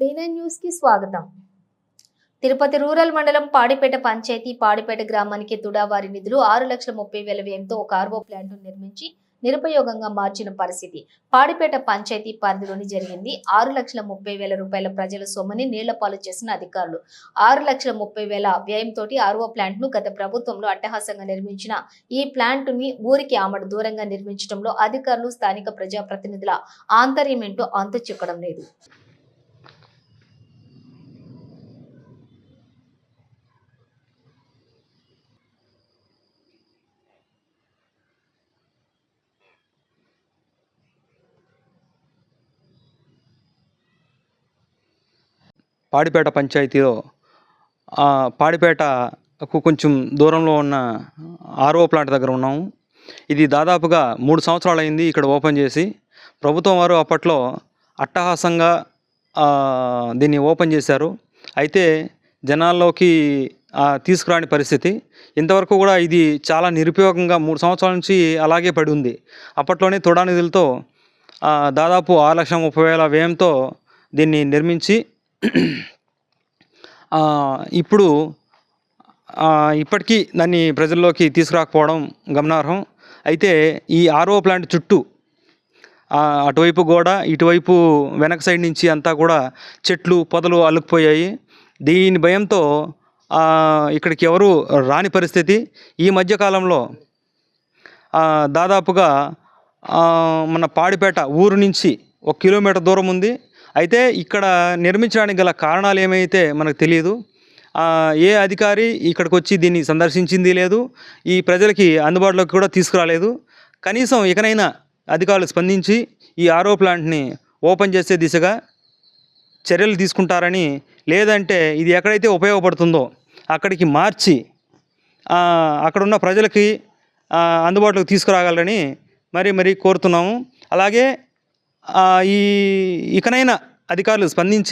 బీనా న్యూస్కి స్వాగతం. తిరుపతి రూరల్ మండలం పాడిపేట పంచాయతీ పాడిపేట గ్రామానికి తుడావారి నిధులు ఆరు లక్షల ముప్పై వేల వ్యయంతో ఒక ఆర్వో ప్లాంట్ నిర్మించి నిరుపయోగంగా మార్చిన పరిస్థితి. పాడిపేట పంచాయతీ పరిధిలోని జరిగింది. ఆరు లక్షల ముప్పై వేల రూపాయల ప్రజల సొమ్మని నీళ్ళపాలు చేసిన అధికారులు. ఆరు లక్షల ముప్పై వేల వ్యయంతో ఆర్వో ప్లాంట్ను గత ప్రభుత్వంలో అట్టహాసంగా నిర్మించిన ఈ ప్లాంట్ని ఊరికి ఆమడ దూరంగా నిర్మించడంలో అధికారులు స్థానిక ప్రజాప్రతినిధుల ఆంతర్యం ఏంటో అంతు చిక్కడం లేదు. పాడిపేట పంచాయతీలో పాడిపేటకు కొంచెం దూరంలో ఉన్న ఆర్ఓ ప్లాంట్ దగ్గర ఉన్నాము. ఇది దాదాపుగా మూడు సంవత్సరాలు అయింది ఇక్కడ ఓపెన్ చేసి. ప్రభుత్వం వారు అప్పట్లో అట్టహాసంగా దీన్ని ఓపెన్ చేశారు. అయితే జనాల్లోకి తీసుకురాని పరిస్థితి. ఇంతవరకు కూడా ఇది చాలా నిరుపయోగంగా మూడు సంవత్సరాల నుంచి అలాగే పడి ఉంది. అప్పట్లోనే తొడా నిధులతో దాదాపు ఆరు లక్షల ముప్పై వేల వ్యయంతో దీన్ని నిర్మించి ఇప్పుడు ఇప్పటికీ దాన్ని ప్రజల్లోకి తీసుకురాకపోవడం గమనార్హం. అయితే ఈ ఆర్ఓ ప్లాంట్ చుట్టూ అటువైపు గోడ ఇటువైపు వెనక సైడ్ నుంచి అంతా కూడా చెట్లు పొదలు అల్లుకుపోయాయి దీని భయంతో ఇక్కడికి ఎవరు రాని పరిస్థితి. ఈ మధ్యకాలంలో దాదాపుగా మన పాడిపేట ఊరు నుంచి ఒక కిలోమీటర్ దూరం ఉంది. అయితే ఇక్కడ నిర్మించడానికి గల కారణాలు ఏమైతే మనకు తెలియదు ఏ అధికారి ఇక్కడికి వచ్చి దీన్ని సందర్శించింది లేదు ఈ ప్రజలకి అందుబాటులోకి కూడా తీసుకురాలేదు. కనీసం ఇకనైనా అధికారులు స్పందించి ఈ ఆరో ప్లాంట్ని ఓపెన్ చేసే దిశగా చర్యలు తీసుకుంటారని లేదంటే ఇది ఎక్కడైతే ఉపయోగపడుతుందో అక్కడికి మార్చి అక్కడున్న ప్రజలకి అందుబాటులోకి తీసుకురాగలరని మరి మరి కోరుతున్నాము. అలాగే ఈ ఇకనైనా అధికారులు స్పందించి